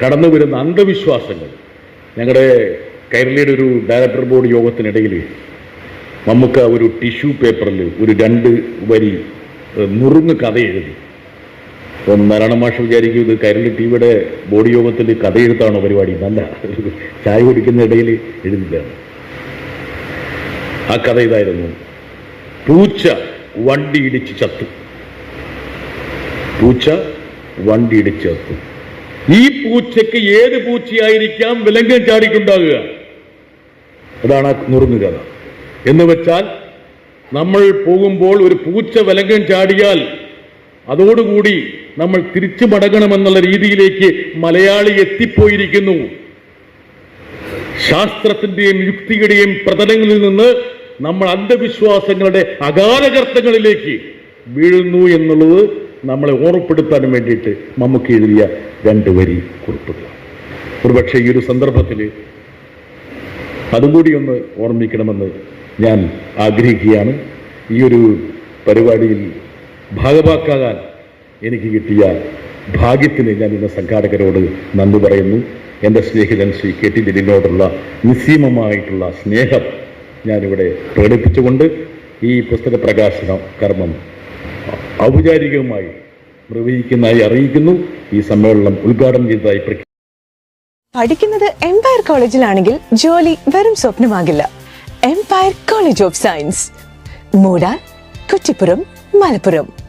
കടന്നു വരുന്ന അന്ധവിശ്വാസങ്ങൾ. ഞങ്ങളുടെ കൈരളിയുടെ ഒരു ഡയറക്ടർ ബോർഡ് യോഗത്തിനിടയിൽ നമുക്ക് ഒരു ടിഷ്യൂ പേപ്പറിൽ ഒരു രണ്ട് വരി നുറുങ്ങ് കഥ എഴുതി. അപ്പം നാരായണ മാഷ് വിചാരിക്കും ഇത് കൈരളി ടി വിയുടെ ബോർഡ് യോഗത്തിൽ കഥ എഴുത്താണോ പരിപാടി? നല്ല ചായ കുടിക്കുന്ന ഇടയിൽ എഴുതിയതാണ് ആ കഥ ഇതായിരുന്നു. പൂച്ച വണ്ടി ഇടിച്ച് ചത്തു. പൂച്ച വണ്ടി ഇടിച്ച് ചത്തു. ഈ പൂച്ചയ്ക്ക് ഏത് പൂച്ചയായിരിക്കാം വിലങ്കം ചാടിക്കുണ്ടാകുക? അതാണ് ആ നുറുങ്ങ് കഥ. എന്ന് വെച്ചാൽ നമ്മൾ പോകുമ്പോൾ ഒരു പൂച്ച വിലങ്കം ചാടിയാൽ അതോടുകൂടി നമ്മൾ തിരിച്ചു മടങ്ങണമെന്നുള്ള രീതിയിലേക്ക് മലയാളി എത്തിപ്പോയിരിക്കുന്നു. ശാസ്ത്രത്തിന്റെയും യുക്തിയുടെയും പ്രതലങ്ങളിൽ നിന്ന് നമ്മൾ അന്ധവിശ്വാസങ്ങളുടെ അകാലകർത്തങ്ങളിലേക്ക് വീഴുന്നു എന്നുള്ളത് നമ്മളെ ഓർപ്പെടുത്താൻ വേണ്ടിയിട്ട് നമുക്ക് എഴുതിയ രണ്ട് വരി കുറിപ്പുകൾ. ഒരുപക്ഷെ ഈ ഒരു സന്ദർഭത്തിൽ അതുകൂടി ഒന്ന് ഓർമ്മിക്കണമെന്ന് ഞാൻ ആഗ്രഹിക്കുകയാണ്. ഈ ഒരു പരിപാടിയിൽ ഭാഗവാക്കാകാൻ എനിക്ക് കിട്ടിയ ഭാഗ്യത്തിന് ഞാൻ ഇന്ന് സംഘാടകരോട് നന്ദി പറയുന്നു. എന്റെ സ്നേഹിതൻ ശ്രീ കെ ടി ലിലിനോടുള്ള നിസ്സീമമായിട്ടുള്ള സ്നേഹം ഞാനിവിടെ പ്രകടിപ്പിച്ചുകൊണ്ട് ഈ പുസ്തക പ്രകാശന കർമ്മം ഔപചാരികമായി നിർവഹിക്കുന്നതായി അറിയിക്കുന്നു. ഈ സമ്മേളനം ഉദ്ഘാടനം ചെയ്തതായി പ്രഖ്യാപിക്കുന്നു പഠിക്കുന്നത് എംപയർ കോളേജിലാണെങ്കിൽ ജോലി വെറും സ്വപ്നമാകില്ല. എംപയർ കോളേജ് ഓഫ് സയൻസ് മൂടാൻ കുറ്റിപ്പുറം മലപ്പുറം.